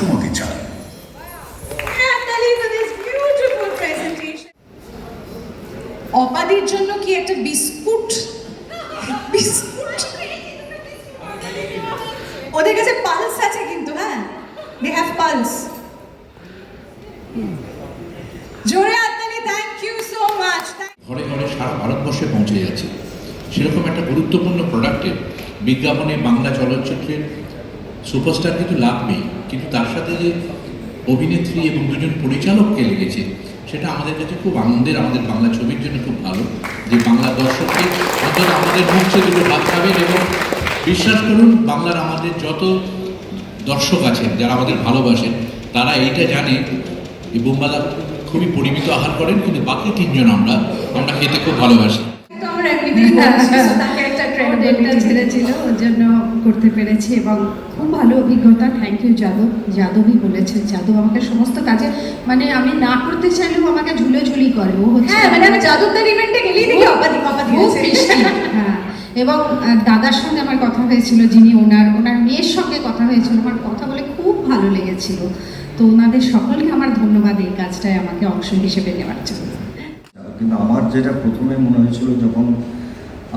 সুমতি চান। হ্যাঁ, অপাদির জন্য কি একটা বিস্কুট? বিস্কুট? ওদের কাছে পালস আছে কিন্তু হ্যাঁ? They have pulse. জোরে আত্মালি থ্যাংক ইউ সো মাচ ঘরে ঘরে সারা ভারতবর্ষে পৌঁছে যাচ্ছে। সেরকম একটা গুরুত্বপূর্ণ প্রোডাক্টের বিজ্ঞাপনে বাংলা চলচ্চিত্রের সুপারস্টার কিন্তু লাভ নেই। কিন্তু তার সাথে যে অভিনেত্রী এবং দুজন পরিচালককে লেগেছে, সেটা আমাদের কাছে খুব আনন্দের, আমাদের বাংলা ছবির জন্য খুব ভালো। যে বাংলা দর্শককে অন্তত আমাদের মুখ দুটো ভাত খাবেন এবং বিশ্বাস করুন, বাংলার আমাদের যত দর্শক আছেন, যারা আমাদের ভালোবাসেন, তারা এইটা জানে যে বোমবালা খুবই পরিমিত আহার করেন, কিন্তু বাকি তিনজন আমরা আমরা খেতে খুব ভালোবাসি। একটা ওর জন্য করতে পেরেছি এবং খুব ভালো অভিজ্ঞতা। Thank you Yadav. যাদবই বলেছেন যাদব আমাকে সমস্ত কাজে মানে আমি না করতে চাইলেও আমাকে ঝুলে ঝুলি করে। ও হচ্ছে হ্যাঁ মানে আমি যাদবদার ইভেন্টে গেলেই দেখি অপাদি অপাদি খুব আছে। মিষ্টি, হ্যাঁ। এবং দাদার সঙ্গে আমার কথা হয়েছিল যিনি ওনার ওনার মেয়ের সঙ্গে কথা হয়েছিল আমার কথা বলে খুব ভালো লেগেছিল। তো ওনাদের সকলকে আমার ধন্যবাদ এই কাজটায় আমাকে অংশ হিসেবে নেওয়ার জন্য। কিন্তু আমার যেটা প্রথমে মনে হয়েছিল যখন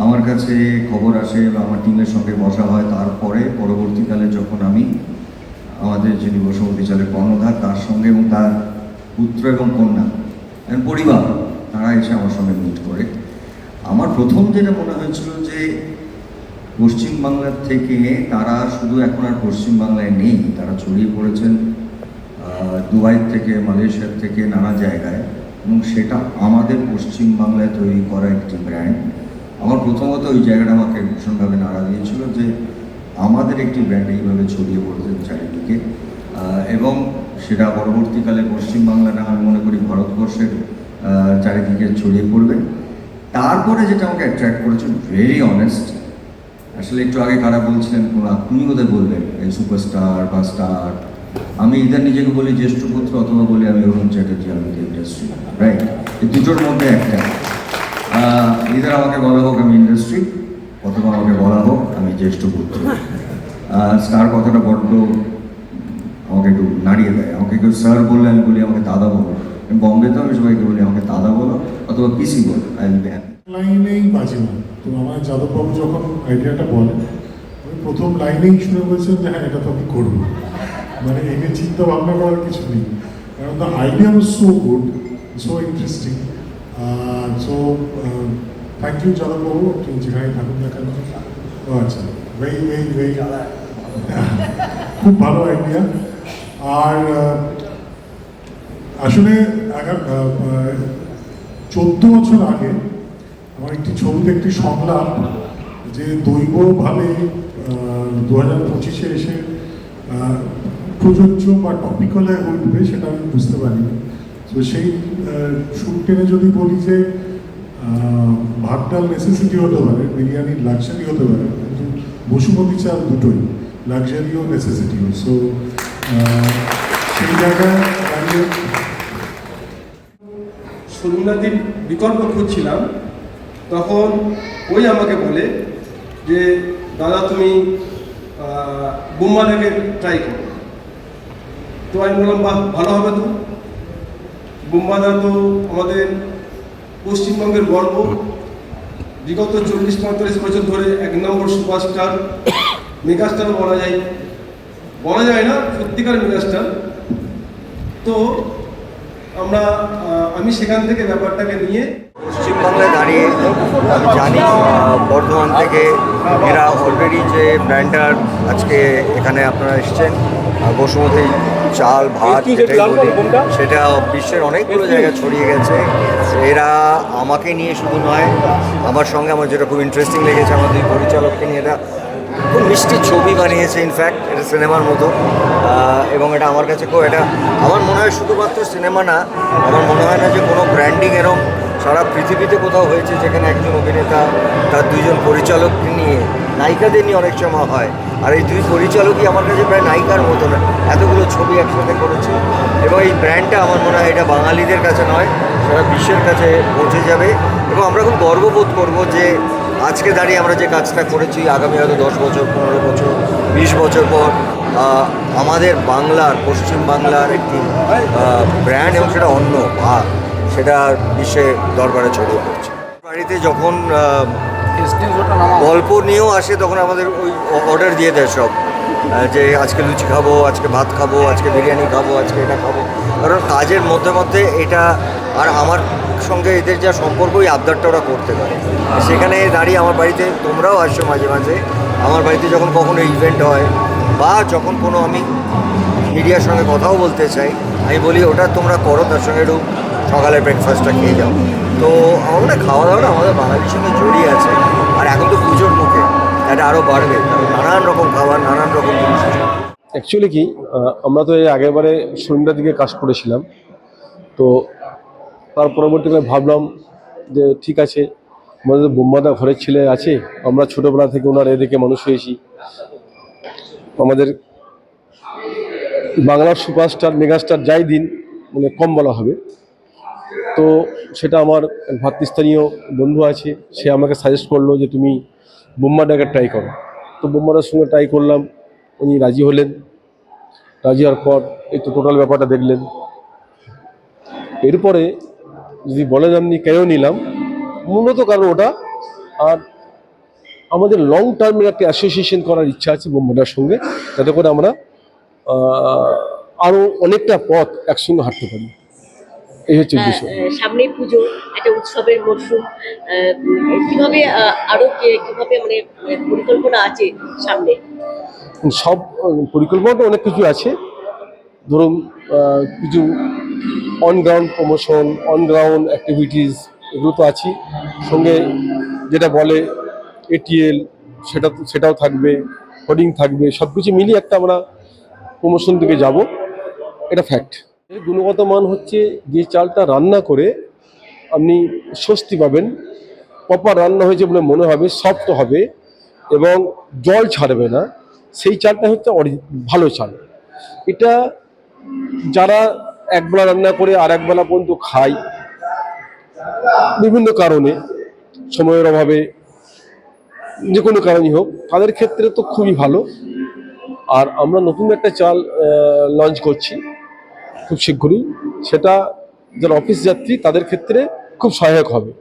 আমার কাছে খবর আসে বা আমার টিমের সঙ্গে বসা হয় তারপরে পরবর্তীকালে যখন আমি আমাদের যিনি বসুমতী চালের কর্ণধার, তার সঙ্গে এবং তার পুত্র এবং কন্যা পরিবার, তারা এসে আমার সঙ্গে মিট করে। আমার প্রথম যেটা মনে হয়েছিল যে পশ্চিমবাংলার থেকে তারা শুধু এখন আর পশ্চিমবাংলায় নেই, তারা ছড়িয়ে পড়েছেন দুবাই থেকে মালয়েশিয়ার থেকে নানা জায়গায় এবং সেটা আমাদের পশ্চিমবাংলায় তৈরি করা একটি ব্র্যান্ড আমার প্রথমত ওই জায়গাটা আমাকে ভীষণভাবে নাড়া দিয়েছিল যে আমাদের একটি ব্র্যান্ড এইভাবে ছড়িয়ে পড়ছে চারিদিকে। এবং সেটা পরবর্তীকালে পশ্চিমবাংলা না আমি মনে করি ভারতবর্ষের চারিদিকে ছড়িয়ে পড়বে। তারপরে যেটা আমাকে অ্যাট্রাক্ট করেছে ভেরি অনেস্ট আসলে একটু আগে কারা বলছিলেন আপনি বোধহয় বলবেন, এই সুপারস্টার বা স্টার আমি ইদার নিজেকে বলি জ্যেষ্ঠ পুত্র অথবা বলি আমি অরুণ চ্যাটার্জি, আমি ইন্ডাস্ট্রি রাইট এই দুটোর মধ্যে একটা। ইদার আমাকে বলা হোক আমি ইন্ডাস্ট্রি অথবা আমাকে বলা হোক, আমি জ্যেষ্ঠ পুত্র। স্টার কথাটা বড্ড আমাকে একটু নাড়িয়ে দেয়। আমাকে কেউ স্যার বললে আমি বলি, আমাকে দাদা বলো। বম্বেতে আমি সবাইকে বলি, আমাকে দাদা বলো, অথবা পিসি বলো আই লাইনেই বাজে না। তো আমার যাদববাবু যখন আইডিয়াটা আমি প্রথম লাইনেই শুনে বলছেন যে হ্যাঁ এটা তো আমি করব। মানে এই নিয়ে চিন্তা ভাবনা করার কিছু নেই। কারণ the idea was so good so interesting thank you যাদববাবু আপনি যেখানে থাকুন না কেন ও আচ্ছা। ভেরি ভেরি ভেরি খুব ভালো আইডিয়া আর আসলে চোদ্দ বছর আগে আমার একটি ছবিতে একটি সংলাপ যে দৈবভাবে দু হাজার পঁচিশে এসে প্রযোজ্য বা টপিক্যাল হয়ে উঠবে সেটা আমি বুঝতে পারিনি। তো সেই শুট টেনে যদি বলি যে ভাত ডাল নেসেসিটি হতে পারে বিরিয়ানির লাক্সারি হতে পারে, কিন্তু বসুমতী চাল দুটোই লাক্সারিও নেসেসিটিও সো সেই জায়গায় সন্ন্যাদির বিকল্প খুঁজছিলাম, তখন ওই আমাকে বলে যে, দাদা, তুমি বোম্বালাকে ট্রাই করো। তো আমি বললাম, বাহ, ভালো হবে তো। বোম্বাদা তো আমাদের পশ্চিমবঙ্গের গর্ব। বিগত চল্লিশ পঁয়তাল্লিশ বছর ধরে এক নম্বর সুপারস্টার মেগাস্টারও বলা যায়। বলা যায় না, সত্যিকার মেগাস্টার। তো আমরা আমি সেখান থেকে ব্যাপারটাকে নিয়ে পশ্চিমবাংলায় দাঁড়িয়ে আমি জানি বর্ধমান থেকে এরা অলরেডি যে ব্র্যান্ডার আজকে এখানে আপনারা এসছেন। বসুমতী চাল ভাত যেটাই বলি সেটা বিশ্বের অনেকগুলো জায়গায় ছড়িয়ে গেছে। এরা আমাকে নিয়ে শুধু নয় আমার সঙ্গে আমার যেটা খুব ইন্টারেস্টিং লেগেছে আমার দুই পরিচালককে নিয়ে। এরা খুব মিষ্টি ছবি বানিয়েছে ইনফ্যাক্ট এটা সিনেমার মতো। এবং এটা আমার কাছে খুব এটা আমার মনে হয় শুধুমাত্র সিনেমা না আমার মনে হয় না যে কোনো ব্র্যান্ডিং এরম সারা পৃথিবীতে কোথাও হয়েছে যেখানে একজন অভিনেতা তার দুইজন পরিচালককে নিয়ে নায়িকাদের নিয়ে অনেক সময় হয়। আর এই দুই পরিচালকই আমার কাছে প্রায় নায়িকার মতো না এতগুলো ছবি একসাথে করেছে। এবং এই ব্র্যান্ডটা আমার মনে হয় এটা বাঙালিদের কাছে নয়, সারা বিশ্বের কাছে পৌঁছে যাবে। এবং আমরা খুব গর্ববোধ করব যে আজকে দাঁড়িয়ে আমরা যে কাজটা করেছি, আগামী হয়তো দশ বছর, পনেরো বছর, বিশ বছর পর আমাদের বাংলার, পশ্চিম বাংলার একটি ব্র্যান্ড এবং সেটা অন্য ভাগ সেটা বিশ্বে দরবারে ছড়িয়ে পড়ছে। বাড়িতে যখন গল্প নিয়েও আসে তখন আমাদের ওই অর্ডার দিয়ে দেয় সব। যে আজকে লুচি খাব, আজকে ভাত খাব, আজকে বিরিয়ানি খাব, আজকে এটা খাব। কারণ কাজের মধ্যে মধ্যে এটা আর আমার সঙ্গে এদের যা সম্পর্ক ওই আবদারটা ওরা করতে পারে। সেখানে দাঁড়িয়ে আমার বাড়িতে তোমরাও আসছো মাঝে মাঝে। আমার বাড়িতে যখন কখনো ইভেন্ট হয় বা যখন কোনো আমি মিডিয়ার সঙ্গে কথাও বলতে চাই, আমি বলি, ওটা তোমরা করো, তার সঙ্গে একটু সকালের ব্রেকফাস্টটা খেয়ে যাও। তো আমার খাওয়া দাওয়াটা আমাদের বাঙালির সঙ্গে জড়িয়ে আছে। আর এখন তো পুজোর মুখে এটা আরও বাড়বে। নানান রকম খাবার, নানান রকম জিনিস। অ্যাকচুয়ালি কি আমরা তো এর আগেরবারে সন্ধ্যার দিকে কাজ করেছিলাম। তো তার পরবর্তীকালে ভাবলাম যে ঠিক আছে, আমাদের বোম্বাদা ঘরের ছেলে আছে, আমরা ছোটোবেলা থেকে ওনার এদিকে মানুষ হয়েছি। আমাদের বাংলার সুপারস্টার মেগাস্টার যাই দিন মানে কম বলা হবে। তো সেটা আমার ভাতৃস্থানীয় বন্ধু আছে, সে আমাকে সাজেস্ট করল যে তুমি বোম্বাডাকে ট্রাই করো। তো বোম্বাডার সঙ্গে ট্রাই করলাম, উনি রাজি হলেন। রাজি হওয়ার পর তো টোটাল ব্যাপারটা দেখলেন। এরপরে যদি বলেন আপনি কেন নিলাম, মূলত কারণ ওটা। আর আমাদের লং টার্মের একটা অ্যাসোসিয়েশন করার ইচ্ছা আছে বোম্বাডার সঙ্গে, যাতে করে আমরা আরও অনেকটা পথ একসঙ্গে হাঁটতে পারি। এই হচ্ছে আহ, বিষয়। আহ, পুজো একটা উৎসবের মরশুম কীভাবে আরও কীভাবে মানে পরিকল্পনা আছে সামনে? সব আহ, পরিকল্পনাটা অনেক কিছু আছে। ধরুন কিছু on ground promotion on ground activities এগুলো তো আছে সঙ্গে যেটা বলে এটিএল সেটা সেটাও থাকবে হোর্ডিং থাকবে সব কিছু মিলিয়ে একটা আমরা প্রমোশন দিকে যাব। এটা ফ্যাক্ট এর গুণগত মান হচ্ছে যে চালটা রান্না করে আপনি স্বস্তি পাবেন প্রপার রান্না হয়েছে বলে মনে হবে সফট হবে এবং জল ছাড়বে না। সেই চালটা হচ্ছে ভালো চাল। এটা যারা একবেলা রান্না করে আর একবেলা পর্যন্ত খায়, বিভিন্ন কারণে, সময়ের অভাবে, যে কোনো কারণই হোক, তাদের ক্ষেত্রে তো খুবই ভালো। আর আমরা নতুন একটা চাল লঞ্চ করছি। খুব শীঘ্রই সেটা যারা অফিস যাত্রী তাদের ক্ষেত্রে খুব সহায়ক হবে।